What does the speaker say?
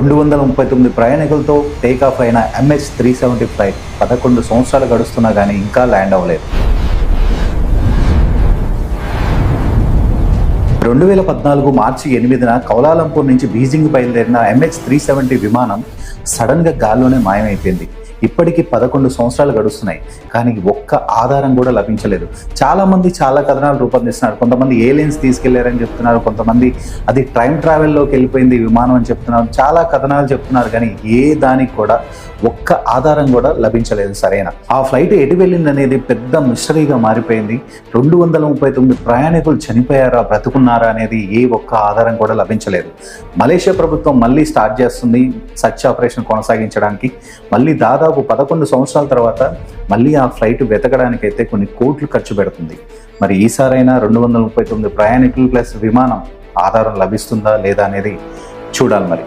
రెండు వందల ముప్పై తొమ్మిది ప్రయాణికులతో టేక్ ఆఫ్ అయిన ఎంహెచ్ త్రీ సెవెంటీ ఫ్లైట్ పదకొండు సంవత్సరాలు గడుస్తున్నా కానీ ఇంకా ల్యాండ్ అవ్వలేదు. రెండు వేల పద్నాలుగు మార్చి ఎనిమిదిన కౌలాలంపూర్ నుంచి బీజింగ్ బయలుదేరిన ఎంహెచ్ త్రీ సెవెంటీ విమానం సడన్గా గాల్లోనే మాయమైపోయింది. ఇప్పటికీ పదకొండు సంవత్సరాలు గడుస్తున్నాయి. కానీ ఒక్క ఆధారం కూడా లభించలేదు. చాలా మంది చాలా కథనాలు రూపొందిస్తున్నారు. కొంతమంది ఏలియన్స్ తీసుకెళ్ళారని చెప్తున్నారు. కొంతమంది అది టైం ట్రావెల్లోకి వెళ్ళిపోయింది విమానం అని చెప్తున్నారు. చాలా కథనాలు చెప్తున్నారు. కానీ ఏ దానికి కూడా ఒక్క ఆధారం కూడా లభించలేదు. సరైన? ఆ ఫ్లైట్ ఎటు వెళ్ళింది అనేది పెద్ద మిస్టరీగా మారిపోయింది. రెండు వందల ముప్పై తొమ్మిది ప్రయాణికులు చనిపోయారా? బ్రతుకున్నారా? అనేది ఏ ఒక్క ఆధారం కూడా లభించలేదు. మలేషియా ప్రభుత్వం మళ్ళీ స్టార్ట్ చేస్తుంది. సర్చ్ ఆపరేషన్ కొనసాగించడానికి. మళ్ళీ దాదాపు పదకొండు సంవత్సరాల తర్వాత మళ్ళీ ఆ ఫ్లైట్ వెతకడానికి అయితే కొన్ని కోట్లు ఖర్చు పెడుతుంది. మరి ఈసారైనా రెండు వందల ముప్పై తొమ్మిది ప్రయాణికులు ప్లస్ విమానం ఆధారం లభిస్తుందా లేదా అనేది చూడాలి మరి.